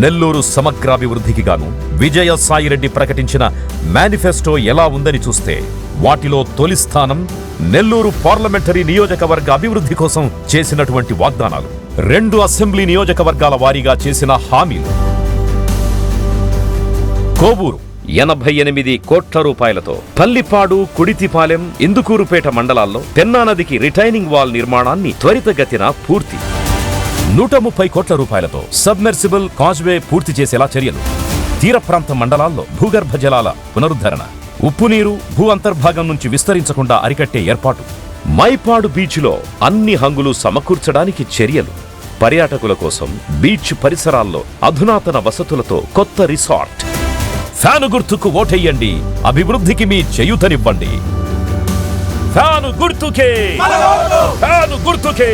నెల్లూరు సమగ్రాభివృద్ధికి గాను విజయ సాయిరెడ్డి ప్రకటించిన మేనిఫెస్టో ఎలా ఉందని చూస్తే వాటిలో తొలి స్థానం నెల్లూరు పార్లమెంటరీ నియోజకవర్గ అభివృద్ధి కోసం చేసినటువంటి వాగ్దానాలు. రెండు అసెంబ్లీ నియోజకవర్గాల వారీగా చేసిన హామీలు. కోవూరు ఎనభై ఎనిమిది కోట్ల రూపాయలతో పల్లిపాడు కుడితిపాలెం ఇందుకూరుపేట మండలాల్లో పెన్నానదికి రిటైనింగ్ వాల్ నిర్మాణాన్ని త్వరితగతిన పూర్తి నూట ముప్పై కోట్ల రూపాయలతో సబ్మెర్సిబుల్ కాజ్వే పూర్తి చేసేలా చర్యలు. తీర ప్రాంత మండలాల్లో భూగర్భ జలాల పునరుద్ధరణ ఉప్పు నీరు భూ అంతర్భాగం నుంచి విస్తరించకుండా అరికట్టే ఏర్పాటు. మైపాడు బీచ్లో అన్ని హంగులు సమకూర్చడానికి చర్యలు. పర్యాటకుల కోసం బీచ్ పరిసరాల్లో అధునాతన వసతులతో కొత్త రిసార్ట్. ఫ్యాను గుర్తుకు ఓటెయ్యండి అభివృద్ధికి మీ చేయూతనివ్వండి. ఫ్యాను గుర్తుకే. ఫ్యాను గుర్తుకే.